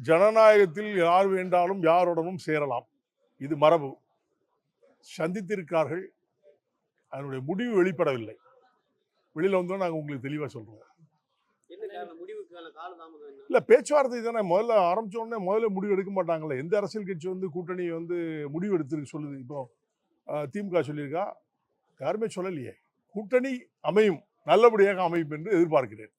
ஜனநாயகத்தில் யார் வேண்டாலும் யாருடனும் சேரலாம். இது மரபு. சந்தித்திருக்கார்கள். அதனுடைய முடிவு வெளிப்படவில்லை. வெளியில் வந்தோம் நாங்கள் உங்களுக்கு தெளிவாக சொல்கிறோம் இல்லை பேச்சுவார்த்தை தானே. முதல்ல ஆரம்பிச்ச உடனே முதல்ல முடிவு எடுக்க மாட்டாங்கல்ல. எந்த அரசியல் கட்சி வந்து கூட்டணி வந்து முடிவு எடுத்துருக்கு சொல்லுது? இப்போ திமுக சொல்லியிருக்கா? யாருமே சொல்லலையே. கூட்டணி அமையும். நல்லபடியாக அமையும் என்று எதிர்பார்க்கிறேன்.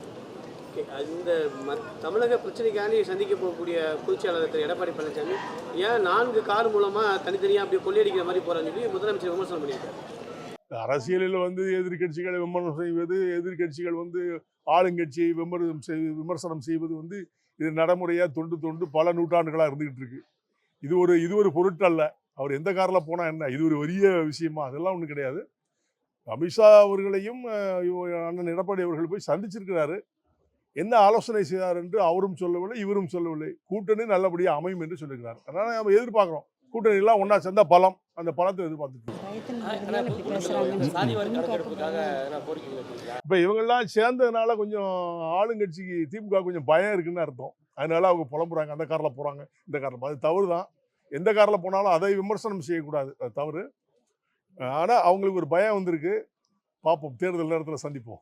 ஓகே, இந்த ம- தமிழக பிரச்சனைக்காண்டி சந்திக்க போகக்கூடிய பொதுச்செயலாளர் திரு எடப்பாடி பழனிசாமி ஏன் நான்கு கார் மூலமாக தனித்தனியாக அப்படியே கொள்ளையடிக்கிற மாதிரி போகிறான்னு சொல்லி முதலமைச்சர் விமர்சனம் பண்ணியிருக்காரு. அரசியலில் வந்து எதிர்க்கட்சிகளை விமர்சனம் செய்வது எதிர்க்கட்சிகள் வந்து ஆளுங்கட்சியை விமர்சனம் செய் விமர்சனம் செய்வது வந்து இது நடைமுறையாக தொண்டு தொண்டு பல நூற்றாண்டுகளாக இருந்துகிட்டு இருக்கு. இது ஒரு இது ஒரு பொருட்டல்ல. அவர் எந்த காரில் போனால் என்ன? இது ஒரு பெரிய விஷயமா? அதெல்லாம் ஒன்றும் கிடையாது. அமித்ஷா அவர்களையும் அண்ணன் எடப்பாடி அவர்கள் போய் சந்திச்சிருக்கிறாரு. என்ன ஆலோசனை செய்தார் என்று அவரும் சொல்லவில்லை இவரும் சொல்லவில்லை. கூட்டணி நல்லபடியாக அமையும் என்று சொல்லியிருக்கிறார். அதனால் நம்ம எதிர்பார்க்குறோம். கூட்டணி எல்லாம் ஒன்றா சேர்ந்தா பலம். அந்த பலத்தை எதிர்பார்த்துட்டு இப்போ இவங்கெல்லாம் சேர்ந்ததுனால கொஞ்சம் ஆளுங்கட்சிக்கு திமுக கொஞ்சம் பயம் இருக்குன்னு அர்த்தம். அதனால அவங்க புலம்புறாங்க. அந்த காரில் போகிறாங்க இந்த காரில் அது தவறு தான் எந்த காரில் போனாலும் அதை விமர்சனம் செய்யக்கூடாது. அது தவறு. ஆனால் அவங்களுக்கு ஒரு பயம் வந்திருக்கு. பார்ப்போம் தேர்தல் நேரத்தில் சந்திப்போம்.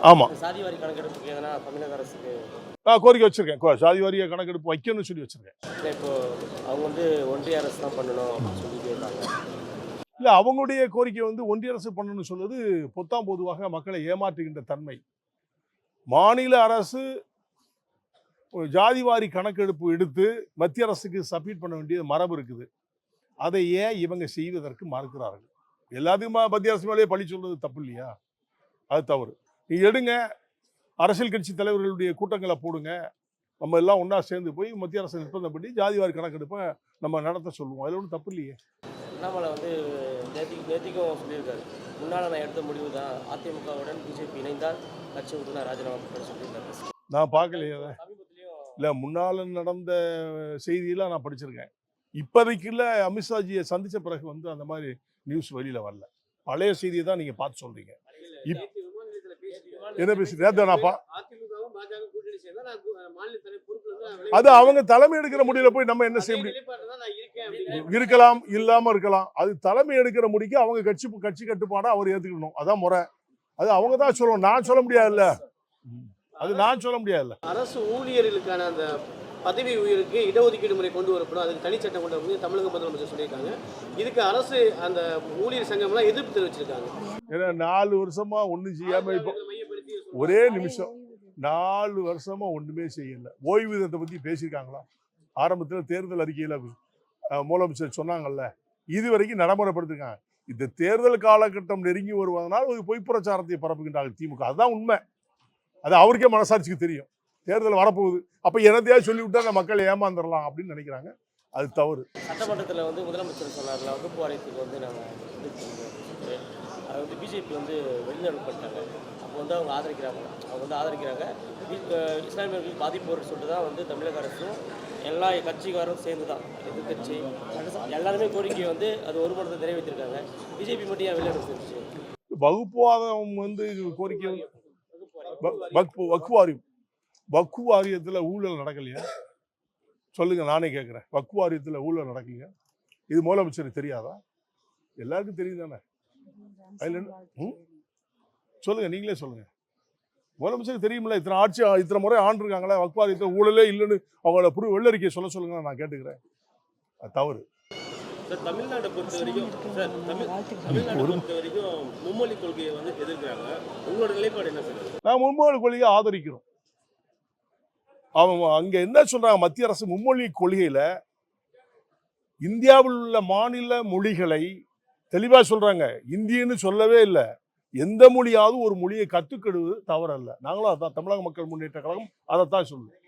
ஆமாம் இந்த சாதி வாரி கணக்கெடுப்புக்கு எதனா தமிழக அரசுக்கு? நான் கோரிக்கை வச்சிருக்கேன். சாதி வாரிய கணக்கெடுப்பு வைக்கணும்னு சொல்லி வச்சிருக்கேன். இப்போ அவங்க வந்து ஒன்றிய அரசு தான் பண்ணணும் சொல்லிட்டு இருக்காங்க இல்லை அவங்களுடைய கோரிக்கை வந்து ஒன்றிய அரசு பண்ணணும்னு சொல்வது பொத்தாம் பொதுவாக மக்களை ஏமாற்றுகின்ற தன்மை. மாநில அரசு ஜாதிவாரி கணக்கெடுப்பு எடுத்து மத்திய அரசுக்கு சப்மிட் பண்ண வேண்டிய மரபு இருக்குது. அதை ஏன் இவங்க செய்வதற்கு மறுக்கிறார்கள்? எல்லாத்தையும் ம- மத்திய அரசு மேலேயே பழி சொல்றது தப்பு இல்லையா? அது தவறு. நீ எடுங்க. அரசியல் கட்சி தலைவர்களுடைய கூட்டங்களை போடுங்க. நம்ம எல்லாம் ஒன்றா சேர்ந்து போய் மத்திய அரசு நிர்பந்தம் பண்ணி ஜாதிவாரி கணக்கெடுப்பை நம்ம நடத்த சொல்லுவோம். அதில் ஒன்றும் தப்பு இல்லையே. அண்ணாமலை வந்து நேத்திக்கு நேத்திக்கும் சொல்லியிருக்காரு. முன்னால் நான் எடுத்த முடிவு தான் அதிமுகவுடன் பிஜேபி இணைந்தால் கட்சி விட்டு நான் ராஜினாமா சொல்லியிருக்காரு. நான் பார்க்கலையே அதை. இல்லை முன்னால் நடந்த செய்தியெல்லாம் நான் படிச்சிருக்கேன். இப்போதைக்கு இல்லை அமித்ஷாஜியை சந்தித்த பிறகு வந்து அந்த மாதிரி நியூஸ் வெளியில் வரல. பழைய செய்தியை தான் நீங்கள் பார்த்து சொல்கிறீங்க இப்- என்ன பேசி நேற்று நான் பா அதிமுகவும் பாஜக கூட்டணி சேர்ந்தா நான் கு- மாநில தலைவர் பொறுப்புல இருந்து நான் அது அவங்க தலைமை எடுக்கிற முடியல போய் நம்ம என்ன செய்ய முடியும் இருக்கலாம் இல்லாமல் இருக்கலாம் அது தலைமை எடுக்கிற முடிக்கு அவங்க கட்சி கட்சி கட்டுப்பாடை அவர் ஏற்றுக்கணும் அதான் முறை அது அவங்க தான் சொல்லணும் நான் சொல்ல முடியாதுல்ல அது நான் சொல்ல முடியாதுல்ல அரசு ஊழியர்களுக்கான அந்த பதவி உயருக்கு இடஒதுக்கீடு முறை கொண்டு வரப்படும். அதுக்கு தனிச்சட்டம் கொண்டு வரப்படும். தமிழக முதலமைச்சர் சொல்லியிருக்காங்க. இதுக்கு அரசு அந்த ஊழியர் சங்கம்லாம் எதிர்ப்பு தெரிவிச்சிருக்காங்க. ஏன்னா நாலு வருஷமா ஒன்றும் செய்யாமல் இப்போ. ஒரே நிமிஷம். நாலு வருஷமா ஒண்ணுமே செய்யல. ஓய்வூதியத்தை பத்தி பேசியிருக்காங்களா? ஆரம்பத்தில் தேர்தல் அறிக்கையில முதலமைச்சர் சொன்னாங்கல்ல. இது வரைக்கும் நடைமுறைப்படுத்திருக்காங்க. இந்த தேர்தல் காலகட்டம் நெருங்கி வருவதனால் ஒரு பொய் பிரச்சாரத்தை பரப்புகின்றார்கள் திமுக. அதுதான் உண்மை. அது அவருக்கே மனசாட்சிக்கு தெரியும். தேர்தல் வரப்போகுது. அப்ப என்னத்தையாவது சொல்லிவிட்டா அந்த மக்கள் ஏமாந்துடலாம் அப்படின்னு நினைக்கிறாங்க. அது தவறு. சட்டமன்றத்தில் வந்து முதலமைச்சர் சொன்னார்ல வகுப்பு வாரியத்துக்கு வந்து நாங்கள் அது வந்து பிஜேபி வந்து வெளிநடப்பு பண்ணிட்டாங்க அப்போ வந்து அவங்க ஆதரிக்கிறாங்க. அவங்க வந்து ஆதரிக்கிறாங்க. வி- அஹ் இஸ்லாமியர்கள் பாதிப்பு வரும்னு சொல்லிட்டு தான் வந்து தமிழக அரசும் எல்லா கட்சிக்காரும் சேர்ந்து தான் எதிர்கட்சி எல்லாருமே கோரிக்கையை வந்து அது ஒரு மனத்தை நிறைவேற்றிருக்காங்க. பிஜேபி மட்டும் ஏன் வெளிநடப்பு செஞ்சுச்சு? வகுப்புவாதம் வந்து கோரிக்கை வ- வக்ஃபு வக்ஃபு வாரியம். வக்ஃபு வாரியத்தில் ஊழல் நடக்கலையா? சொல்லுங்க நானே கேட்குறேன் வக்ஃபு வாரியத்தில் ஊழல் நடக்கலையா? இது முதலமைச்சருக்கு தெரியாதா? எல்லாருக்கும் தெரியும் தானே அதுல என்ன- ம்? சொல்லுங்க நீங்களே சொல்லுங்க. முதலமைச்சருக்கு தெரியுமில்ல இத்தனை ஆட்சி இத்தனை முறை ஆண்டிருக்காங்களே வக்ஃபு வாரியத்தில் ஊழலே இல்லைன்னு அவங்கள புரு வெள்ளறிக்கை சொல்ல சொல்லுங்க நான் கேட்டுக்கிறேன். அது தவறு. சார் தமிழ்நாட்டை பொறுத்த வரைக்கும் சார் தமிழ் தமிழ்நாட்டை பொறுத்த வரைக்கும் மும்மொழி கொள்கையை வந்து எதிர்க்கிறாங்க. உங்களோட நிலைப்பாடு என்ன சார்? நான் மும்மொழி கொள்கையை ஆதரிக்கிறோம். அவன் அங்கே என்ன சொல்கிறாங்க மத்திய அரசு மும்மொழி கொள்கையில் இந்தியாவில் உள்ள மாநில மொழிகளை தெளிவாக சொல்கிறாங்க இந்தியன்னு சொல்லவே இல்லை. எந்த மொழியாவது ஒரு மொழியை கற்றுக்கிடுவது தவறல்ல. நாங்களும் அதான் தமிழக மக்கள் முன்னேற்ற கழகம் அதைத்தான் சொல்லுவோம்.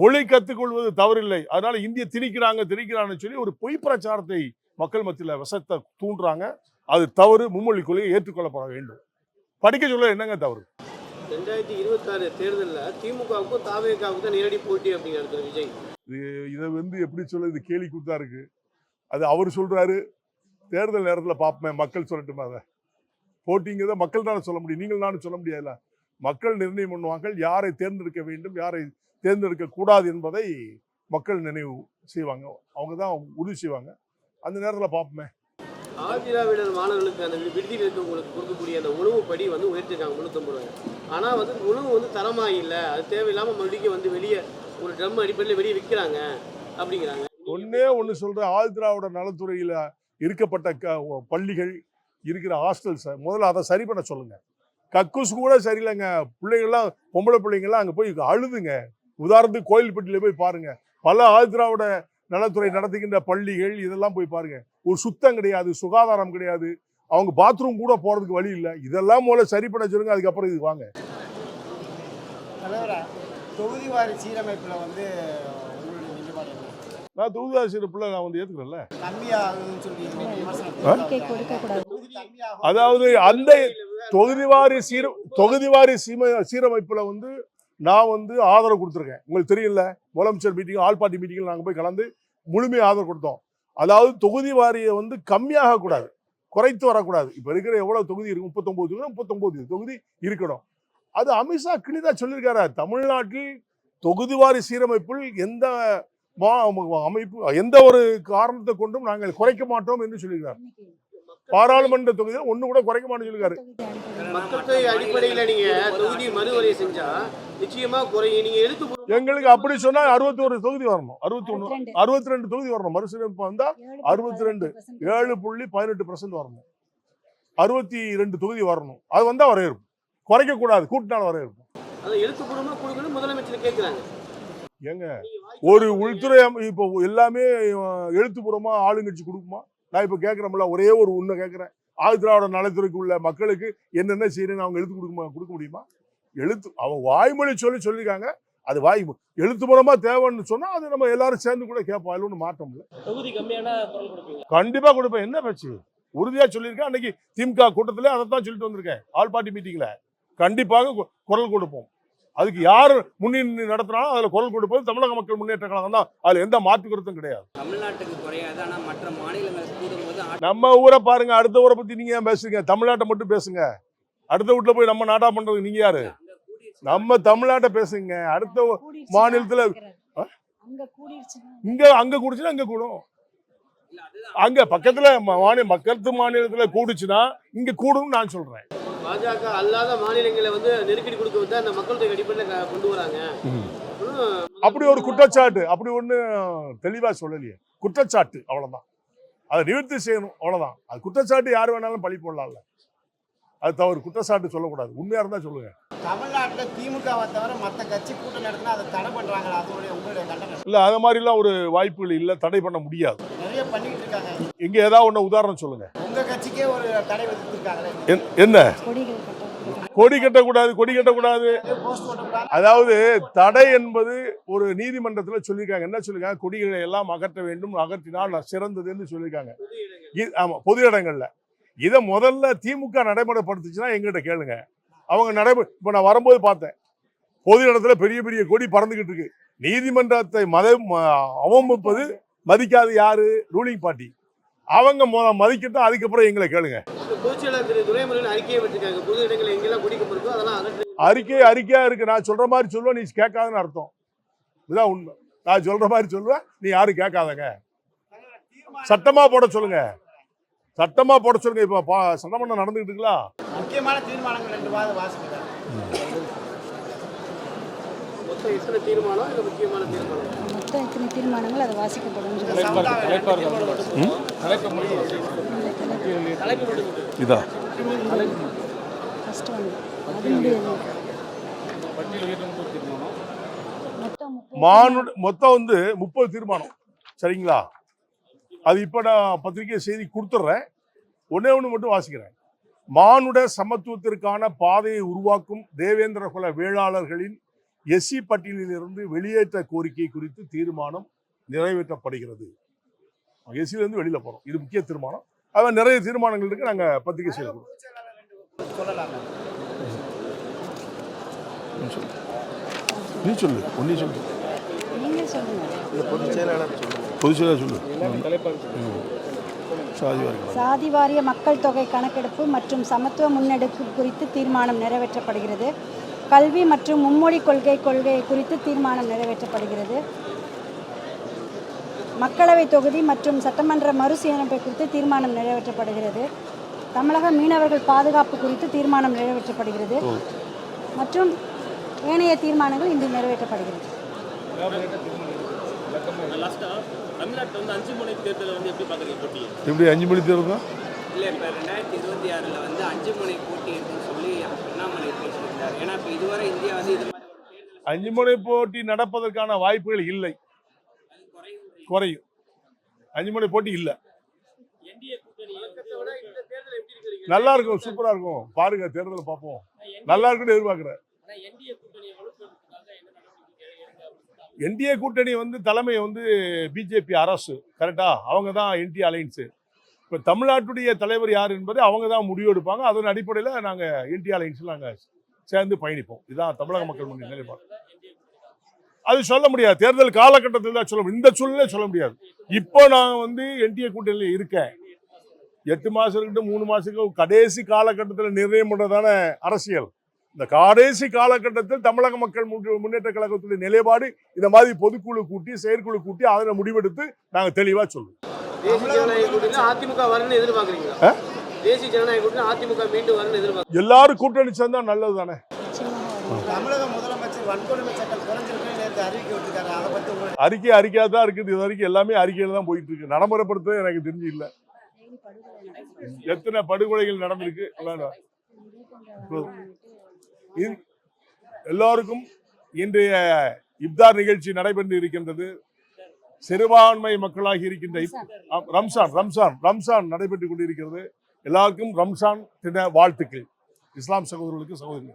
மொழி கற்றுக்கொள்வது தவறில்லை. அதனால இந்திய திணிக்கிறாங்க திணிக்கிறாங்கன்னு சொல்லி ஒரு பொய் பிரச்சாரத்தை மக்கள் மத்தியில் விஷத்தை தூண்டுறாங்க. அது தவறு. மும்மொழி கொள்கையை ஏற்றுக்கொள்ளப்பட வேண்டும். படிக்க சொல்ல என்னங்க தவறு? ரெண்டாயிரத்தி இருபத்தாறு தேர்தலில் திமுகவுக்கும் தாவேகாவுக்கும் தான் நேரடி போட்டி அப்படிங்கிறது விஜய். இதை வந்து எப்படி சொல்ல இது கேலி கூத்தா இருக்கு. அது அவர் சொல்றாரு தேர்தல் நேரத்தில் பார்ப்பேன் மக்கள் சொல்லட்டுமா அதை? போட்டிங்கிறத மக்கள் தானே சொல்ல முடியும். நீங்கள் நானும் சொல்ல முடியாதுல்ல? மக்கள் நிர்ணயம் பண்ணுவாங்க யாரை தேர்ந்தெடுக்க வேண்டும் யாரை தேர்ந்தெடுக்க கூடாது என்பதை மக்கள் நினைவு செய்வாங்க. அவங்க தான் உறுதி செய்வாங்க. அந்த நேரத்தில் பார்ப்போமே ஆதிராவிடர் மாணவர்களுக்கு அந்த விடுதியில் இருக்கவங்களுக்கு கொடுக்கக்கூடிய அந்த உணவு படி வந்து உயர்த்திருக்காங்க முந்நூற்றம்பது ரூபாய் ஆனால் வந்து உணவு வந்து தரமாக இல்லை. அது தேவையில்லாமல் மறுபடியும் வந்து வெளியே ஒரு ட்ரம் அடிப்படையில் வெளியே விற்கிறாங்க அப்படிங்கிறாங்க. ஒண்ணே ஒன்று சொல்கிறேன் ஆதிதிராவிட நலத்துறையில் இருக்கப்பட்ட க பள்ளிகள் இருக்கிற ஹாஸ்டல்ஸை முதல்ல அதை சரி பண்ண சொல்லுங்கள் கக்கூஸ் கூட சரியில்லைங்க. பிள்ளைங்கள்லாம் பொம்பளை பிள்ளைங்கள்லாம் அங்கே போய் அழுதுங்க. உதாரணத்துக்கு கோயில்பட்டியில் போய் பாருங்கள் பல ஆதிதிராவிட நலத்துறை நடத்துகின்ற பள்ளிகள் இதெல்லாம் போய் பாருங்கள் ஒரு சுத்தம் கிடையாது சுகாதாரம் கிடையாது. அவங்க பாத்ரூம் கூட போகிறதுக்கு வழி இல்லை. இதெல்லாம் முதல்ல சரி பண்ண சொல்லுங்க அதுக்கப்புறம் இது வாங்க. தொகுதி வாரி சீரமைப்பில் வந்து நான் தொகுதியாசிரியர் பிள்ளை நான் வந்து ஏற்றுக்கிறேன்ல தொகுதி அதாவது அந்த தொகுதிவாரி சீர தொகுதிவாரி சீம சீரமைப்பில் வந்து நான் வந்து ஆதரவு கொடுத்துருக்கேன். உங்களுக்கு தெரியல முதலமைச்சர் மீட்டிங் ஆல் பார்ட்டி மீட்டிங்கில் நாங்கள் போய் கலந்து முழுமையாக ஆதரவு கொடுத்தோம். அதாவது தொகுதி வாரியை வந்து கம்மியாகக்கூடாது குறைத்து வரக்கூடாது. இப்போ இருக்கிற எவ்வளோ தொகுதி இருக்கு? முப்பத்தொம்போது தொகுதி முப்பத்தொம்போது தொகுதி இருக்கணும். அது அமித்ஷா கிளிதா சொல்லியிருக்காரு. தமிழ்நாட்டில் தொகுதிவாரி சீரமைப்பில் எந்த அமைப்பு எந்த ஒரு காரணத்தை கொண்டும் நாங்கள் குறைக்க மாட்டோம் என்று சொல்லியிருக்காரு. பாராளுமன்ற தொகுதியில் ஒன்று கூட குறைக்க மாட்டோம்னு சொல்லியிருக்காரு. மக்கள் தொகை அடிப்படையில் நீங்கள் தொகுதி மறுவரை செஞ்சா நிச்சயமா குறையும் நீங்கள் எழுத்து பூர்வமா எங்களுக்கு அப்படி சொன்னா அறுபத்தி ஒரு தொகுதி வரணும். அறுபத்தி ஒன்று 62. அறுபத்தி ரெண்டு. தொகுதி வரணும். மறுசீரமைப்பு வந்தா அறுபத்தி ரெண்டு. ஏழு புள்ளி பதினெட்டு பர்சன்ட் வரணும். அறுபத்தி ரெண்டு தொகுதி வரணும். அது வந்தா வரையறுப்பு குறைக்க கூடாது. கூட்டினால் வரையறுப்பு அதை எழுத்துப்பூர்வமாக கொடுக்கணும் முதலமைச்சர் கேட்குறாங்க ஏங்க ஒரு உள்துறை இப்போ எல்லாமே எழுத்துப்பூர்வமா ஆளுங்கட்சி கொடுக்குமா? நான் இப்போ கேட்குறோம்ல ஒரே ஒரு உண்மை கேட்குறேன் ஆதிதிராவிட நலத்துறைக்கு உள்ள மக்களுக்கு என்னென்ன செய்யணும்னு அவங்க எழுத்து கொடுக்குமா கொடுக்க முடியுமா? எழுத்து அவங்க வாய்மொழி சொல்லி சொல்லியிருக்காங்க. அது வாய் எழுத்து மூலமா தேவைன்னு சொன்னா அது நம்ம எல்லாரும் சேர்ந்து கூட கேட்போம். அதில் ஒன்றும் மாற்றம் இல்லை. தொகுதி கம்மியான குரல் கொடுப்பீங்க கண்டிப்பா கொடுப்பேன். என்ன பேச்சு உறுதியா சொல்லியிருக்கேன். அன்னைக்கு திமுக கூட்டத்திலே அதை தான் சொல்லிட்டு வந்திருக்கேன். ஆல் பார்ட்டி மீட்டிங்ல கண்டிப்பாக குரல் கொடுப்போம். அதுக்கு யார் முன்னின்று நடத்தினாலும் அதுல குரல் கொடுப்பது தமிழக மக்கள் முன்னேற்ற கழகம் தான். அதுல எந்த மாற்று கருத்தும் கிடையாது. தமிழ்நாட்டுக்கு குறையாது. ஆனால் மற்ற மாநிலங்கள் நம்ம ஊரை பாருங்க. அடுத்த ஊரை பத்தி நீங்க ஏன் பேசுறீங்க? தமிழ்நாட்டை மட்டும் பேசுங்க. அடுத்த வீட்டுல போய் நம்ம நாடா பண்றது நீங்க யாரு. நம்ம தமிழ்நாட்டை பேசுங்க. அடுத்த மாநிலத்துல- இங்க அங்க கூடுச்சுன்னா அங்க கூடும். இல்ல, அதுதான். அங்க பக்கத்துல மாநில மக்களத்து மாநிலத்துல கூடுச்சுன்னா இங்க கூடும்னு நான் சொல்றேன். பாஜக அல்லாத மாநிலங்களை வந்து நெருக்கடி கொடுக்க வந்து அந்த மக்கள் தொகை அடிப்படையில் கொண்டு வராங்க. அப்படி ஒரு குற்றச்சாட்டு அப்படி ஒண்ணு தெளிவா சொல்லலையே. குற்றச்சாட்டு அவ்வளவுதான். அதை நிவர்த்தி செய்யணும் அவ்வளவுதான். அது குற்றச்சாட்டு யார் வேணாலும் பழி போடலாம்ல. அது தவறு. குற்றச்சாட்டு சொல்லக்கூடாது. உண்மையா இருந்தா சொல்லுங்க. தமிழ்நாட்டில் திமுகவை தவிர மற்ற கட்சி கூட்டம் நடத்தினா அதை தடை பண்றாங்களா? அதோடைய உங்களுடைய கண்டனம். இல்ல அது மாதிரிலாம் ஒரு வாய்ப்புகள் இல்ல தடை பண்ண முடியாது. நிறைய பண்ணிட்டு இருக்காங்க. எங்க ஏதாவது ஒண்ணு உதாரணம் சொல்லுங்க. உங்க கட்சிக்கே ஒரு தடை விதித்திருக்காங்களே. என்- என்ன? கொடி கட்டக்கூடாது கொடி கட்டக்கூடாது. அதாவது தடை என்பது ஒரு நீதிமன்றத்தில் சொல்லியிருக்காங்க. என்ன சொல்லியிருக்காங்க? கொடிகளை எல்லாம் அகற்ற வேண்டும் அகற்றினால் நான் சிறந்ததுன்னு சொல்லியிருக்காங்க. இ- ஆமா பொது இடங்கள்ல. இதை முதல்ல திமுக நடைமுறைப்படுத்துச்சுன்னா எங்கிட்ட கேளுங்க. அவங்க நடைமுறை இப்போ நான் வரும்போது பார்த்தேன். பொது இடத்துல பெரிய பெரிய கொடி பறந்துகிட்டு இருக்கு. நீதிமன்றத்தை மத அவமதிப்பது மதிக்காது யாரு? Ruling party. அவங்க மொ- மதிக்கட்டும் அதுக்கப்புறம் எங்களை கேளுங்க. அறிக்கை அறிக்கையா இருக்கு. நான் சொல்ற மாதிரி சொல்லுவேன் நீ கேட்காதுன்னு அர்த்தம். இதுதான் உண்மை. நான் சொல்ற மாதிரி சொல்லுவேன் நீ யாரும் கேட்காதங்க. சட்டமா போட சொல்லுங்க. சட்டமா போட சொல்லுங்க. இப்ப பா- சட்டமன்றம் நடந்துகிட்டு இருக்குங்களா முக்கியமான தீர்மானங்கள் மொத்தம் எத்தனை தீர்மானங்கள் அது வாசிக்கப்படும்? மானுட மொத்தம் வந்து முப்பது தீர்மானம். சரிங்களா? அது இப்போ நான் பத்திரிகை செய்தி கொடுத்துட்றேன் ஒண்ணே ஒன்று மட்டும் வாசிக்கிறேன். மானுட சமத்துவத்திற்கான பாதையை உருவாக்கும் தேவேந்திர குல வேளாளர்களின் எஸ்சி பட்டியலிலிருந்து வெளியேற்ற கோரிக்கை குறித்து தீர்மானம் நிறைவேற்றப்படுகிறது. எஸ்சியிலேருந்து வெளியில போறோம். இது முக்கிய தீர்மானம். அவன் நிறைய தீர்மானங்கள் இருக்கு. நாங்க பத்திரிகை சொல்லலாம்? நீ சொல்லு. ஒன்னே சொல்லு. பொதுச் செயலாளர் சாதி வாரிய மக்கள் தொகை கணக்கெடுப்பு மற்றும் சமத்துவ முன்னெடுப்பு குறித்து தீர்மானம் நிறைவேற்றப்படுகிறது. கல்வி மற்றும் மும்மொழி கொள்கை கொள்கை குறித்து தீர்மானம் நிறைவேற்றப்படுகிறது. மக்களவை தொகுதி மற்றும் சட்டமன்ற மறுசீரமைப்பு குறித்து தீர்மானம் நிறைவேற்றப்படுகிறது. தமிழக மீனவர்கள் பாதுகாப்பு குறித்து தீர்மானம் நிறைவேற்றப்படுகிறது. மற்றும் ஏனைய தீர்மானங்கள் இன்று நிறைவேற்றப்படுகிறது. லாஸ்டா தமிழ்நாட்டில் வந்து அஞ்சு முனை தேர்தலை வந்து எப்படி அஞ்சு மணி தேர்தல் இல்லை இப்போ ரெண்டாயிரத்தி இருபத்தி ஆறில் வந்து அஞ்சு முனை போட்டி இருக்குன்னு சொல்லி அண்ணாமலை பேசியிருந்தார் ஏன்னா இப்போ இதுவரை இந்தியா வந்து இது மாதிரி அஞ்சு முனை போட்டி நடப்பதற்கான வாய்ப்புகள் இல்லை. குறையும். அஞ்சு முனை போட்டி இல்லை. என்டிஏ கூட்டணி வழக்கத்தை விட இந்த தேர்தல் எப்படி இருக்கிறீங்க நல்லா இருக்கும் சூப்பரா இருக்கும். பாருங்க தேர்தலை பார்ப்போம். நல்லா இருக்குன்னு எதிர்பார்க்கிறேன். என்டிஏ கூட்டணி வந்து தலைமை வந்து பிஜேபி அரசு கரெக்டா அவங்க தான் என்டி அலைன்ஸு இப்போ தமிழ்நாட்டுடைய தலைவர் யார் என்பதை அவங்க தான் முடிவு எடுப்பாங்க அதன் அடிப்படையில் நாங்கள் என்டி அலைன்ஸில் நாங்கள் சேர்ந்து பயணிப்போம். இதுதான் தமிழக மக்கள் முன்னணி நிலைப்பாடு. அது சொல்ல முடியாது. தேர்தல் காலகட்டத்தில் தான் சொல்ல முடியும். இந்த சூழ்நிலை சொல்ல முடியாது. இப்போ நான் வந்து என்டிஏ கூட்டணியில் இருக்கேன். எட்டு மாதம் இருக்கட்டும் மூணு மாதத்துக்கு கடைசி காலகட்டத்தில் நிர்ணயம் பண்ணுறதான அரசியல். இந்த கடைசி காலகட்டத்தில் தமிழக மக்கள் முன்னே- முன்னேற்ற கழகத்துடைய நிலைப்பாடு இந்த மாதிரி பொதுக்குழு கூட்டி செயற்குழு கூட்டி அதில் முடிவெடுத்து நாங்கள் தெளிவாக சொல்லுவோம். அதிமுக வரணும்னு எதிர்பார்க்குறீங்களா? தேசிய ஜனநாயக கூட்டணி அதிமுக மீண்டும் வரணும்னு எதிர்பார்க்குறீங்க எல்லாரும் கூட்டணி சேர்ந்தா நல்லது தானே. தமிழக முதலமைச்சர் வன்கொடுமை சட்டம் குறைஞ்சிருக்குன்னு நேற்று அறிக்கை விட்டுருக்காரு. அதை பற்றி உங்களுக்கு அறிக்கை அறிக்கையாக தான் இருக்குது. இது வரைக்கும் எல்லாமே அறிக்கையில் தான் போயிட்டு இருக்கு நடைமுறைப்படுத்த எனக்கு தெரிஞ்சு இல்லை. எத்தனை படுகொலைகள் நடந்திருக்கு? எல்லாம் இப்போ இது- எல்லோருக்கும் இன்றைய இப்தார் நிகழ்ச்சி நடைபெற்று இருக்கின்றது. சிறுபான்மை மக்களாகி இருக்கின்ற ரம்சான் ரம்சான் ரம்சான் நடைபெற்றுக் கொண்டிருக்கிறது. எல்லாருக்கும் ரம்சான் தின வாழ்த்துக்கள். இஸ்லாம் சகோதரர்களுக்கு சகோதரி